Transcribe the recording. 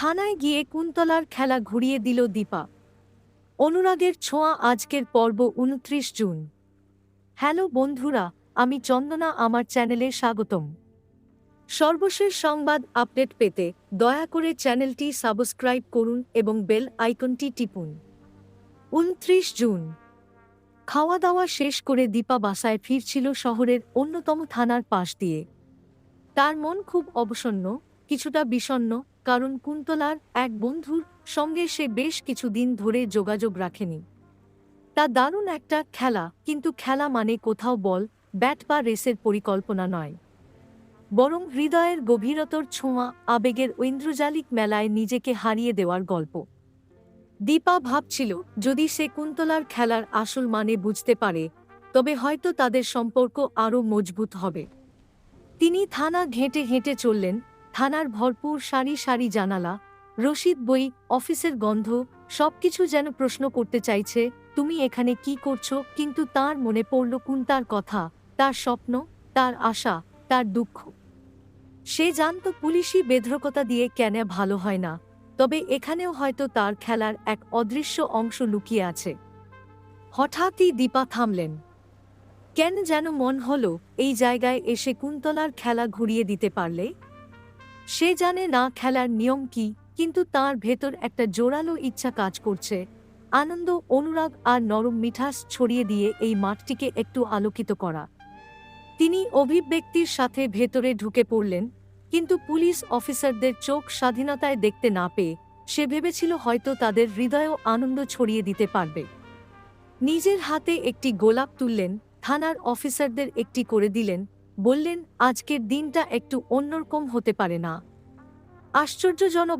থানায় গিয়ে কুন্তলার খেলা ঘুরিয়ে দিল দীপা। অনুরাগের ছোঁয়া আজকের পর্ব উনত্রিশ জুন। হ্যালো বন্ধুরা, আমি চন্দনা, আমার চ্যানেলে স্বাগতম। সর্বশেষ সংবাদ আপডেট পেতে দয়া করে চ্যানেলটি সাবস্ক্রাইব করুন এবং বেল আইকনটি টিপুন। উনত্রিশ জুন। খাওয়া দাওয়া শেষ করে দীপা বাসায় ফিরছিল শহরের অন্যতম থানার পাশ দিয়ে। তার মন খুব অবসন্ন, কিছুটা বিষণ্ণ কারণ কুন্তলার এক বন্ধুর সঙ্গে সে বেশ কিছুদিন ধরে যোগাযোগ রাখেনি। তা দারুণ একটা খেলা, কিন্তু খেলা মানে কোথাও বল, ব্যাট বা রেসের পরিকল্পনা নয়। বরং হৃদয়ের গভীরতর ছোঁয়া, আবেগের ঐন্দ্রজালিক মেলায় নিজেকে হারিয়ে দেওয়ার গল্প। দীপা ভাবছিল, যদি সে কুন্তলার খেলার আসল মানে বুঝতে পারে, তবে হয়তো তাদের সম্পর্ক আরও মজবুত হবে। তিনি থানা ঘেঁটে হেঁটে চললেন থানার ভরপুর সারি সারি জানালা, রশিদ বই, অফিসের গন্ধ, সবকিছু যেন প্রশ্ন করতে চাইছে, তুমি এখানে কি করছ? কিন্তু তার মনে পড়ল কুন্তার কথা, তার স্বপ্ন, তার আশা, তার দুঃখ। সে জানত পুলিশি বেধরকতা দিয়ে কেন ভালো হয় না, তবে এখানেও হয়তো তার খেলার এক অদৃশ্য অংশ লুকিয়ে আছে। হঠাৎই দীপা থামলেন। কেন যেন মন হল, এই জায়গায় এসে কুন্তলার খেলা ঘুরিয়ে দিতে পারলে? সে জানে না খেলার নিয়ম কি, কিন্তু তার ভেতর একটা জোরালো ইচ্ছা কাজ করছে। আনন্দ, অনুরাগ আর নরম মিঠাস ছড়িয়ে দিয়ে এই মাঠটিকে একটু আলোকিত করা। তিনি অভিব্যক্তির সাথে ভেতরে ঢুকে পড়লেন, কিন্তু পুলিশ অফিসারদের চোখ স্বাধীনতায় দেখতে না পেয়ে সে ভেবেছিল হয়তো তাদের হৃদয়ও আনন্দ ছড়িয়ে দিতে পারবে। নিজের হাতে একটি গোলাপ তুললেন, থানার অফিসারদের একটি করে দিলেন বললেন আজকের দিনটা একটু অন্যরকম হতে পারে না। আশ্চর্যজনক